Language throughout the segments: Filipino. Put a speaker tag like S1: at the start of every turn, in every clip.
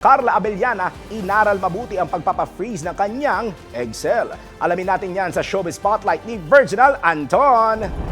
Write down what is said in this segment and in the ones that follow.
S1: Carla Abellana, inaral mabuti ang pagpapa-freeze ng kanyang Excel. Alamin natin yan sa Showbiz Spotlight ni Virginal Anton.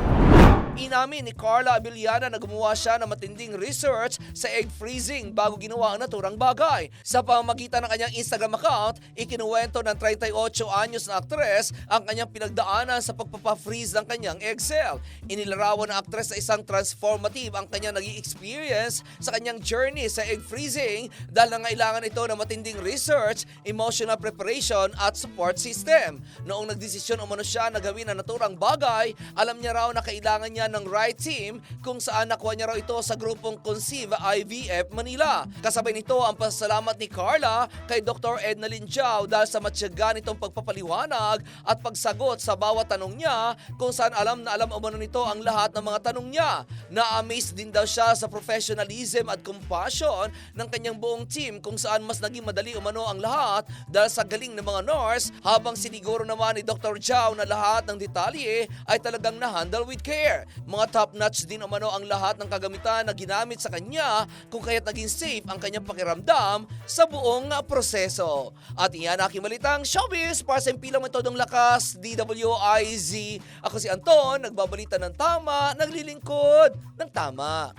S2: Inamin ni Carla Abellana na gumawa siya ng matinding research sa egg freezing bago ginawa ang naturang bagay. Sa pamamagitan ng kanyang Instagram account, ikinuwento ng 38 anyos na aktres ang kanyang pinagdaanan sa pagpapa-freeze ng kanyang egg cell. Inilarawan ng aktres sa isang transformative ang kanyang naging experience sa kanyang journey sa egg freezing dahil nangailangan ito ng matinding research, emotional preparation at support system. Noong nagdesisyon umano siya na gawin ang naturang bagay, alam niya raw na kailangan niya ng right team kung saan nakuha niya raw ito sa grupong Conceive IVF Manila. Kasabay nito ang pasalamat ni Carla kay Dr. Edna Linjao dahil sa matyaga nitong pagpapaliwanag at pagsagot sa bawat tanong niya kung saan alam na alam umano nito ang lahat ng mga tanong niya. Na-amaze din daw siya sa professionalism at compassion ng kanyang buong team kung saan mas naging madali umano ang lahat dahil sa galing ng mga nurse habang siniguro naman ni Dr. Zhao na lahat ng detalye ay talagang na-handle with care. Mga top-notch din umano ang lahat ng kagamitan na ginamit sa kanya kung kaya't naging safe ang kanyang pakiramdam sa buong proseso. At iyan aking balitang showbiz para sa impilang metodong lakas DWIZ. Ako si Anton, nagbabalita ng tama, naglilingkod ng tama.